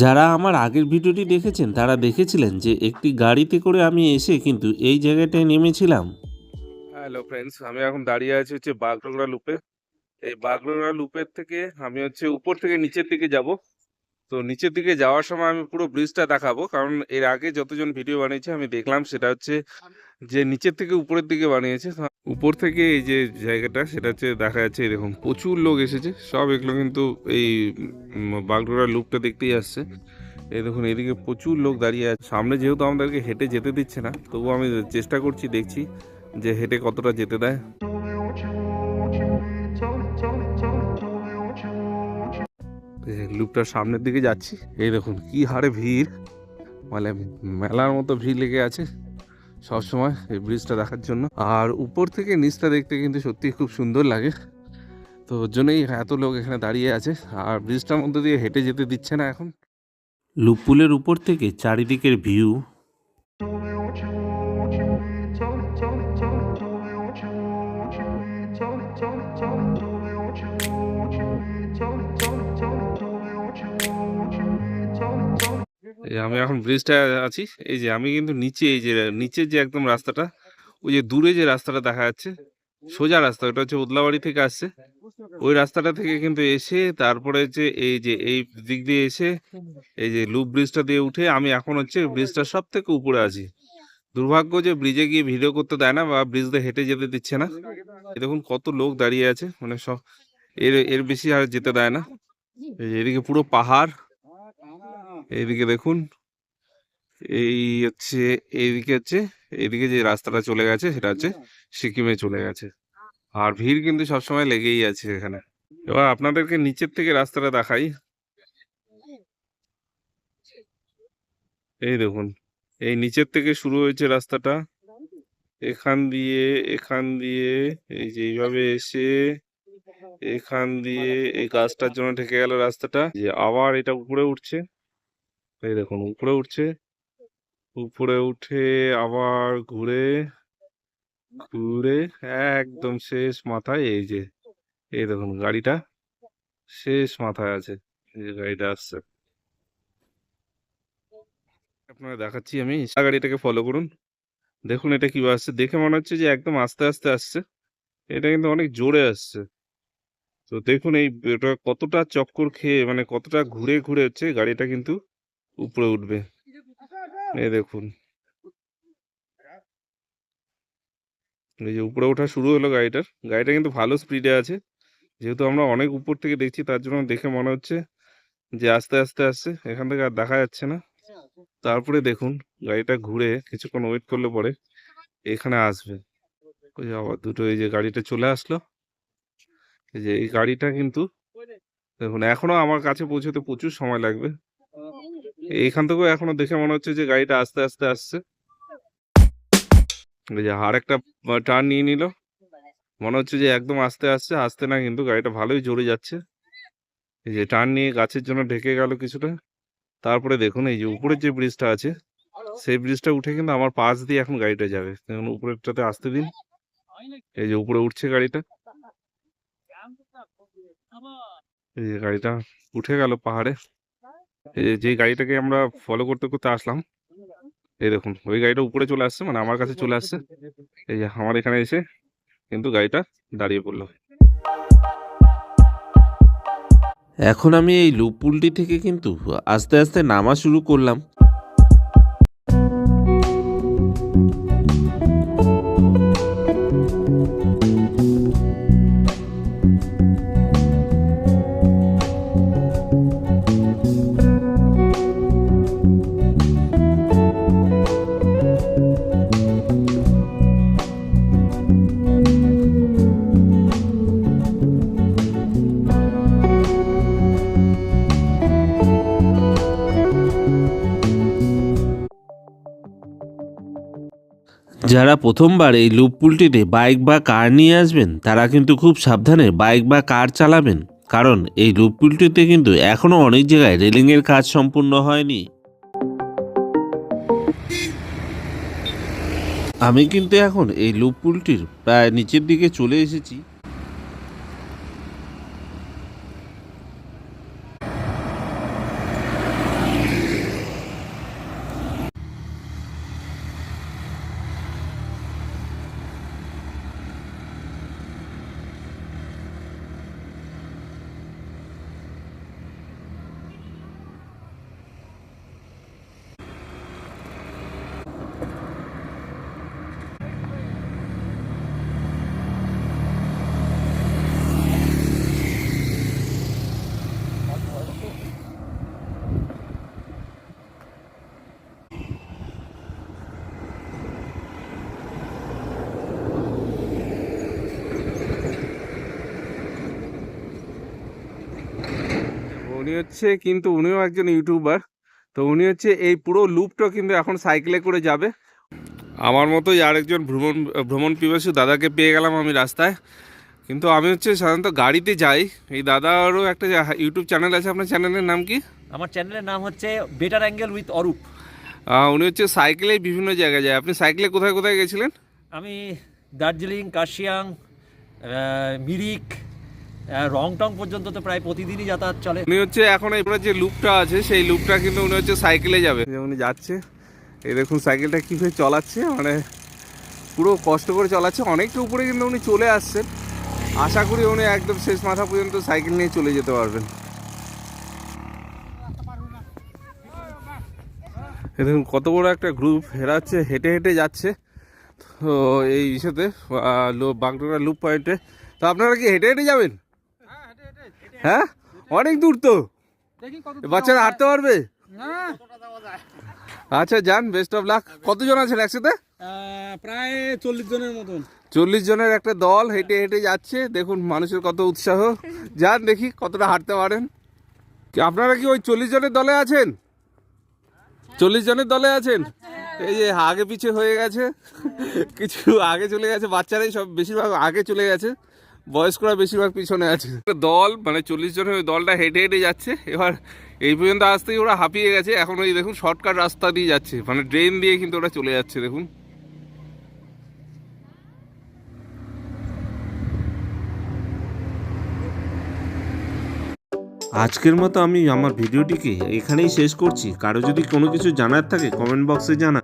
যারা আমার আগের ভিডিওটি দেখেছেন, তারা দেখেছিলেন যে একটি গাড়িতে করে আমি এসে কিন্তু এই জায়গাটায় নেমেছিলাম। হ্যালো ফ্রেন্ডস আমি এখন দাঁড়িয়ে আছি হচ্ছে বাগডোগরা লুপে এই বাগডোগরা লুপের থেকে আমি হচ্ছে উপর থেকে নিচের দিকে যাব। তো নিচের দিকে যাওয়ার সময় আমি পুরো ব্রিজটা দেখাবো। কারণ এর আগে যতজন ভিডিও বানিয়েছে আমি দেখলাম সেটা হচ্ছে যে নিচের থেকে উপরের দিকে বানিয়েছে। উপর থেকে এই যে জায়গাটা সেটা হচ্ছে দেখা যাচ্ছে এরকম প্রচুর লোক এসেছে। সব এগুলো কিন্তু এই উম, বাগডোগরা লুপটা দেখতেই আসছে। এই দেখুন এদিকে প্রচুর লোক দাঁড়িয়ে আছে। সামনে যেহেতু আমাদেরকে হেঁটে যেতে দিচ্ছে না তবুও আমি চেষ্টা করছি দেখছি যে হেঁটে কতটা যেতে দেয়। লুপটার সামনের দিকে যাচ্ছি। এই দেখুন, কি হারে ভিড়। মানে মেলার মতো ভিড় লেগে আছে সবসময় এই ব্রিজটা দেখার জন্য। আর উপর থেকে নিচটা দেখতে কিন্তু সত্যি খুব সুন্দর লাগে। তো ওর জন্যই এত লোক এখানে দাঁড়িয়ে আছে। আর ব্রিজটার মধ্যে দিয়ে হেঁটে যেতে দিচ্ছে না এখন। লুপুলের উপর থেকে চারিদিকের ভিউ আমি এখন ব্রিজটা আছি। এই যে আমি কিন্তু নিচে এই যে, নিচের যে একদম রাস্তাটা, ওই যে দূরে যে রাস্তাটা দেখা যাচ্ছে, সোজা রাস্তা, ওটা হচ্ছে উদলাবাড়ি থেকে আসছে। ওই রাস্তাটা থেকে কিন্তু এসে তারপরে যে এই যে এই দিক দিয়ে এসে এই যে লুপ ব্রিজটা দিয়ে উঠে আমি এখন হচ্ছে ব্রিজটা সব থেকে উপরে আছি। দুর্ভাগ্য যে ব্রিজে গিয়ে ভিডিও করতে দেয় না বা ব্রিজ দিয়ে হেঁটে যেতে দিচ্ছে না। দেখুন কত লোক দাঁড়িয়ে আছে মানে সব এর এর বেশি আর যেতে দেয় না। এদিকে পুরো পাহাড় এইদিকে দেখুন এই হচ্ছে এইদিকে হচ্ছে এইদিকে যে রাস্তাটা চলে গেছে সেটা হচ্ছে সিকিমে চলে গেছে। আর ভিড় কিন্তু সবসময় লেগেই আছে এখানে। এবার আপনাদেরকে নিচের থেকে রাস্তাটা দেখাই। এই দেখুন এই নিচের থেকে শুরু হয়েছে রাস্তাটা। এখান দিয়ে এখান দিয়ে এই যে এইভাবে এসে এখান দিয়ে এই গাছটার জন্য ঢেকে গেল রাস্তাটা। যে আবার এটা উপরে উঠছে। এই দেখুন, উপরে উঠছে। উপরে উঠে আবার ঘুরে ঘুরে একদম শেষ মাথায় এই যে, এই দেখুন গাড়িটা শেষ মাথায় আছে, এই গাড়িটা আসছে। আপনারা দেখাচ্ছি আমি গাড়িটাকে ফলো করুন। দেখুন এটা কি আসছে, দেখে মনে হচ্ছে যে একদম আস্তে আস্তে আসছে। এটা কিন্তু অনেক জোরে আসছে। তো দেখুন এই কতটা চক্কর খেয়ে মানে কতটা ঘুরে ঘুরে হচ্ছে গাড়িটা কিন্তু উপরে উঠবে। এই দেখুন। এই যে উপরে ওঠা শুরু হলো গাড়িটার। গাড়িটা কিন্তু ভালো স্পিডে আছে। যেহেতু আমরা অনেক উপর থেকে দেখছি, তার জন্য দেখে মনে হচ্ছে যে আস্তে আস্তে আসছে এখান থেকে আর দেখা যাচ্ছে না। তারপরে দেখুন, গাড়িটা ঘুরে কিছুক্ষণ ওয়েট করলে পরে এখানে আসবে। ওই আবার দুটো, এই যে গাড়িটা চলে আসলো। এই যে এই গাড়িটা কিন্তু দেখুন, এখনও আমার কাছে পৌঁছতে প্রচুর সময় লাগবে। এইখান থেকেও এখনও দেখে মনে হচ্ছে যে গাড়িটা আস্তে আস্তে আসছে। যে আর একটা টার্ন নিয়ে নিল। মনে হচ্ছে যে একদম আস্তে আসছে, আসতে না কিন্তু গাড়িটা ভালোই জোরে যাচ্ছে। এই যে টার্ন নিয়ে গাছের জন্য ঢেকে গেল কিছুটা। তারপরে দেখুন, এই যে উপরের যে ব্রিজটা আছে, সেই ব্রিজটা উঠে কিন্তু আমার পাশ দিয়ে এখন গাড়িটা যাবে। উপরেরটাতে আসতে দিন। এই যে উপরে উঠছে গাড়িটা। এই যে গাড়িটা উঠে গেল পাহাড়ে। যে গাড়িটাকে আমরা ফলো করতে করতে আসলাম এই দেখুন, ওই গাড়িটা উপরে চলে আসছে মানে আমার কাছে চলে আসছে, এই আমার এখানে এসে কিন্তু গাড়িটা দাঁড়িয়ে পড়ল। এখন আমি এই লুপুলটি থেকে কিন্তু আস্তে আস্তে নামা শুরু করলাম। যারা প্রথমবার এই লুপপুলটিতে বাইক বা কার নিয়ে আসবেন, তারা কিন্তু খুব সাবধানে বাইক বা কার চালাবেন। কারণ এই লুপপুলটিতে কিন্তু এখনও অনেক জায়গায় রেলিংয়ের কাজ সম্পূর্ণ হয়নি। আমি কিন্তু এখন এই লুপপুলটির প্রায় নিচের দিকে চলে এসেছি। হচ্ছে কিন্তু উনিও একজন ইউটিউবার তো উনি হচ্ছে এই পুরো লুপটা কিন্তু এখন সাইকেলে করে যাবে। আমার মতোই আরেকজন ভ্রমণ ভ্রমণ পিপাসু দাদাকে পেয়ে গেলাম আমি রাস্তায়। কিন্তু আমি হচ্ছে সাধারণত গাড়িতে যাই। এই দাদারও একটা ইউটিউব চ্যানেল আছে আপনার চ্যানেলের নাম কি? আমার চ্যানেলের নাম হচ্ছে বেটার অ্যাঙ্গেল উইথ অরূপ উনি হচ্ছে সাইকেলে বিভিন্ন জায়গায় যায়। আপনি সাইকেলে কোথায় কোথায় গেছিলেন? আমি দার্জিলিং কার্শিয়াং আহ, মিরিক আহ, রংটং পর্যন্ত তো প্রায় প্রতিদিনই যাতায়াত চলে। উনি হচ্ছে এখন এবার যে লুপটা আছে সেই লুপটা কিন্তু উনি হচ্ছে সাইকেলে যাবে। যে উনি যাচ্ছে এই দেখুন সাইকেলটা কীভাবে চলাচ্ছে মানে পুরো কষ্ট করে চালাচ্ছে। অনেকটা উপরে কিন্তু উনি চলে আসছেন। আশা করি উনি একদম শেষ মাথা পর্যন্ত সাইকেল নিয়ে চলে যেতে পারবেন। এই দেখুন কত বড় একটা গ্রুপ এরা হচ্ছে হেঁটে হেঁটে যাচ্ছে। তো এই ইসেতে বাগডোগরা লুপ পয়েন্টে। তো আপনারা কি হেঁটে হেঁটে যাবেন? হ্যাঁ? অনেক দূর তো। বাচ্চারা হাঁটতে পারবে? আচ্ছা যান বেস্ট অফ লাক কতজন আছেন একসাথে? প্রায় চল্লিশ জনের মতন। চল্লিশ জনের একটা দল হেঁটে হেঁটে যাচ্ছে। দেখুন মানুষের কত উৎসাহ। যান দেখি কতটা হাঁটতে পারেন। আপনারা কি ওই চল্লিশ জনের দলে আছেন? চল্লিশ জনের দলে আছেন? এই যে আগে পিছে হয়ে গেছে। কিছু আগে চলে গেছে। বাচ্চারাই সব বেশিরভাগ আগে চলে গেছে। বয়স্করা বেশিরভাগ পিছনে আছে। দল মানে চল্লিশ জনের ওই দলটা হেঁটে হেঁটে যাচ্ছে এবার এই পর্যন্ত আসতেই ওরা হাঁপিয়ে গেছে এখন ওই দেখুন শর্টকাট রাস্তা দিয়ে যাচ্ছে মানে ড্রেন দিয়ে কিন্তু ওরা চলে যাচ্ছে দেখুন। আজকের মতো আমি আমার ভিডিওটিকে এখানেই শেষ করছি। কারও যদি কোনো কিছু জানার থাকে কমেন্ট বক্সে জানা